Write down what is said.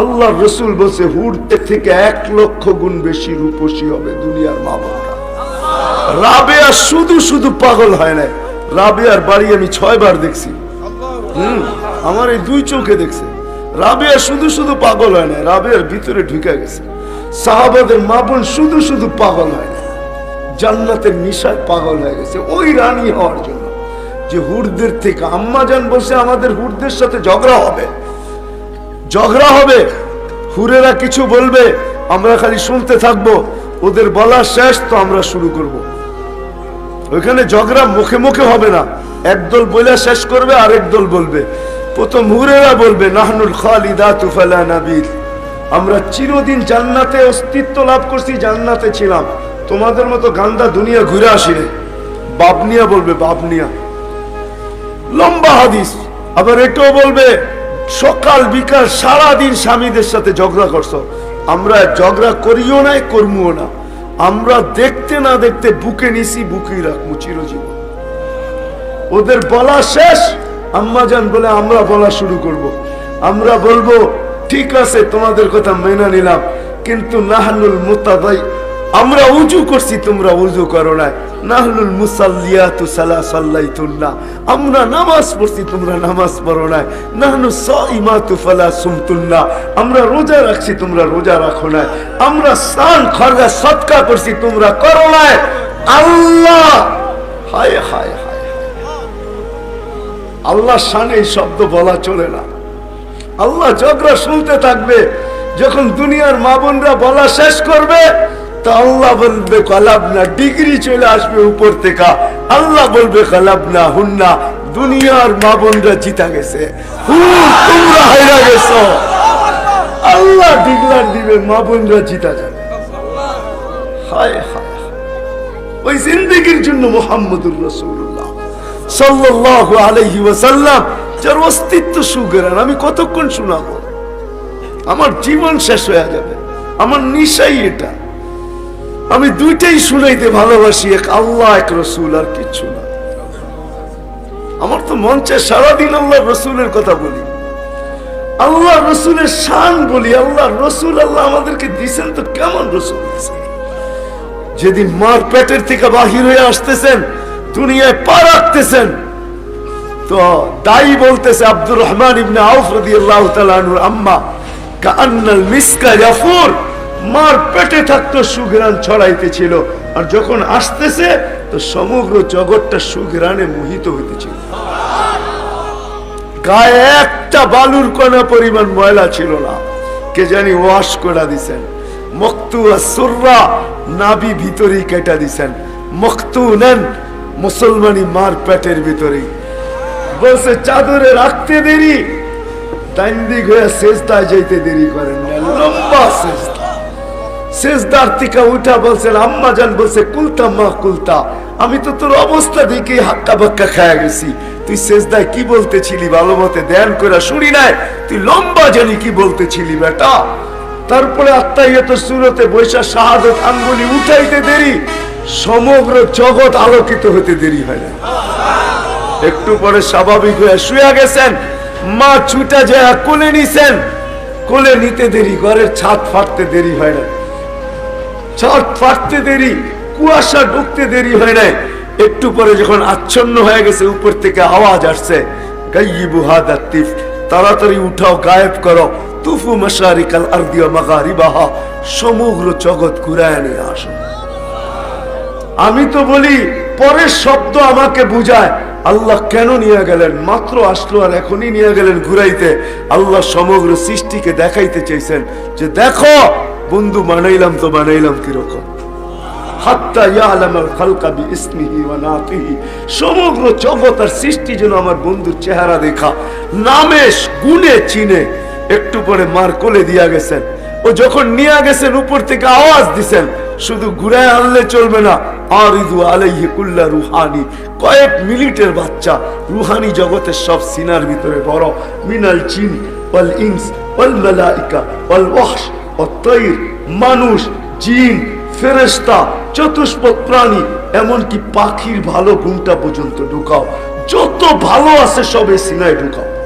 আল্লাহ রসুল বলছে হুড়তে থেকে এক লক্ষ গুণ বেশি রূপসী হবে দুনিয়ার মা বোনরা রাবেয়া শুধু শুধু পাগল হয় না রাবেয়ার বাড়ি আমি ছয়বার দেখছি। হুম, আমার এই দুই চোখে দেখছে। রাবেয়া শুধু শুধু পাগল হয় না রাবেয়ার ভিতরে ঢুকে গেছে। সাহাবাদের মা বোন শুধু শুধু পাগল হয় না জান্নাতের নিশায় পাগল হয়ে গেছে, ওই রানী হওয়ার জন্য। যে হুরদের থেকে আম্মা জান বসে আমাদের হুরদের সাথে ঝগড়া হবে। ঝগড়া হবে। হুরেরা কিছু বলবে, আমরা খালি শুনতে থাকব। ওদের বলা শেষ, তো আমরা শুরু করব। ওইখানে ঝগড়া মুখে মুখে হবে না। একদল বইলা শেষ করবে, আরেক দল বলবে। প্রথম হুরেরা বলবে, নাহনুল খালিদা তুফালা নাবিল। আমরা চিরদিন জান্নাতে অস্তিত্ব লাভ করছি, জান্নাতে ছিলাম। তোমাদের মতো গান্দা দুনিয়া ঘুরে আসিনি বাবনিয়া বলবে, বাবনিয়া। লম্বা হাদিস। আবার এটাও বলবে সকাল, বিকাল সারা দিন স্বামীদের সাথে ঝগড়া করছ। আমরা ঝগড়া করিও নাই করব না। আমরা দেখতে না দেখতে বুকে নিছি, বুকেই রাখব চিরজীবন। ওদের বলা শেষ। আম্মাজান বলে, আমরা বলা শুরু করব। আমরা বলব, ঠিক আছে, তোমাদের কথা মেনে নিলাম। কিন্তু নাহানুল মুতাদাই, আমরা উজু করছি, তোমরা উজু করো না আমরা নামাজ পড়ছি, তোমরা নামাজ পড়ো আমরা রোজা রাখছি, তোমরা রোজা রাখো না আমরা সান খরগা সদকা করছি, তোমরা করো না আল্লাহ! হায় হায় হায়। আল্লাহ শানে এই শব্দ বলা চলে না। আল্লাহ ঝগড়া শুনতে থাকবে, যখন দুনিয়ার মা বোনরা বলা শেষ করবে তা আল্লাহ বলবে কলাবনা ডিগ্রি চলে আসবে উপর থেকে। আল্লাহ বলবে কলাবনা হুন্না দুনিয়ার মা বোনরা জিতা গেছে। তোমরা হাইরা গেছো। আল্লাহ ডিগলার দিবে, মা বোনরা জিতা যাবে। হায় হায়। ওই জিন্দগির জন্য মোহাম্মদুর রসুল্লাহ সাল্লাল্লাহু আলাইহি ওয়াসাল্লাম, যার অস্তিত্ব সুগেরান, আমি কতক্ষণ শোনাবো? আমার জীবন শেষ হয়ে যাবে। আমার নিশাই এটা। আমি দুইটাই শুনাইতে ভালোবাসি, এক আল্লাহ, এক রসুল, আর কিচ্ছু না। আমার তো মঞ্চে সারাদিন আল্লাহ রসুলের কথা বলি। আল্লাহ রসুলের শান বলি, আল্লাহ রসুল, আল্লাহ আমাদেরকে দিছেন তো কেমন রসুল যেদিন মার পেটের থেকে বাহির হয়ে আসতেছেন, দুনিয়ায় পা রাখতেছেন, তো দায়ী বলতেছে আব্দুর রহমান ইবনে আউফ রাদিয়াল্লাহু তাআলা আম্মা, কাআন্নাল মিসকা ইয়াফুর। মার পেটে থাকতো সুঘ্রাণ ছড়াইতেছিল। আর যখন আসতেছে, তো সমগ্র জগৎটা সুঘ্রাণে মোহিত হইতেছিল। গায়ে একটা বালুর কণা পরিমাণ ময়লা ছিল না। কে জানি ওয়াশ করে দিছেন। মক্তু সুররা নাবি ভিতরেই কেটা দিছেন। মক্তু নেন মুসলমানি মার পেটের ভিতরেই। বলছে, চাদরে রাখতে দেরি, ডাইন দিক হয়ে শেষদায় যেতে দেরি করেন শেষদার থেকে উঠা বলছেন আম্মা জান বলছে, কুলতা মা কুলতা, আমি তো তোর অবস্থা দেখে হাক্কা বাক্কা খায়া গেছি। তুই শেষদায় কি বলতেছিলি ভালো মতে? ধ্যান করে শুনি নাই। তুই লম্বা জানি কি বলতেছিলি, বেটা? তারপরে আত্মাইয়ত সুরতে বৈশা শাহাদত আঙ্গুলি উঠাইতে দেরি, সমগ্র জগৎ আলোকিত হতে দেরি হয় না একটু পরে স্বাভাবিক হয়ে শুয়ে গেছেন, মা ছুটা যায় কোলে নিছেন। কোলে নিতে দেরি, ঘরের ছাদ ফাটতে দেরি হয় না ছাদ ফাটতে দেরি, কুয়াশা ঢুকতে দেরি হয় নাই। একটু পরে যখন আচ্ছন্ন হয়ে গেছে, উপর থেকে আওয়াজ আসছে তাড়াতাড়ি উঠাও, গায়েব করো। তুফু মশারিকাল আরদিয়া মাগারিবাহা, সমগ্র জগৎ ঘুরায় নিয়ে আসো। আমি তো বলি, পরের শব্দ আমাকে বুঝায়। আল্লাহ কেন নিয়ে গেলেন? মাত্র আসলো আর এখনই নিয়ে গেলেন ঘুরাইতে। আল্লাহ সমগ্র সৃষ্টিকে দেখাইতে চাইছেন যে, দেখো বন্ধু বানাইলাম তো বানাইলাম কীরকম? সমগ্র সৃষ্টি যেন আমার বন্ধুর চেহারা দেখা। নামে গুণে, চিনে একটু পরে মার কোলে দিয়া গেছেন। ও যখন গেছেন, উপর থেকে আওয়াজ দিছেন, শুধু ঘুরায় আনলে চলবে না। কয়েক মিনিটের বাচ্চা, রুহানি জগতের সব সিনার ভিতরে বড়। মিনাল চিন তাইর মানুষ, জিন ফেরেস্তা চতুষ্প প্রাণী, এমনকি পাখির ভালো গুণটা পর্যন্ত ঢুকাও। যত ভালো আছে সবে সিনায় ঢুকাও।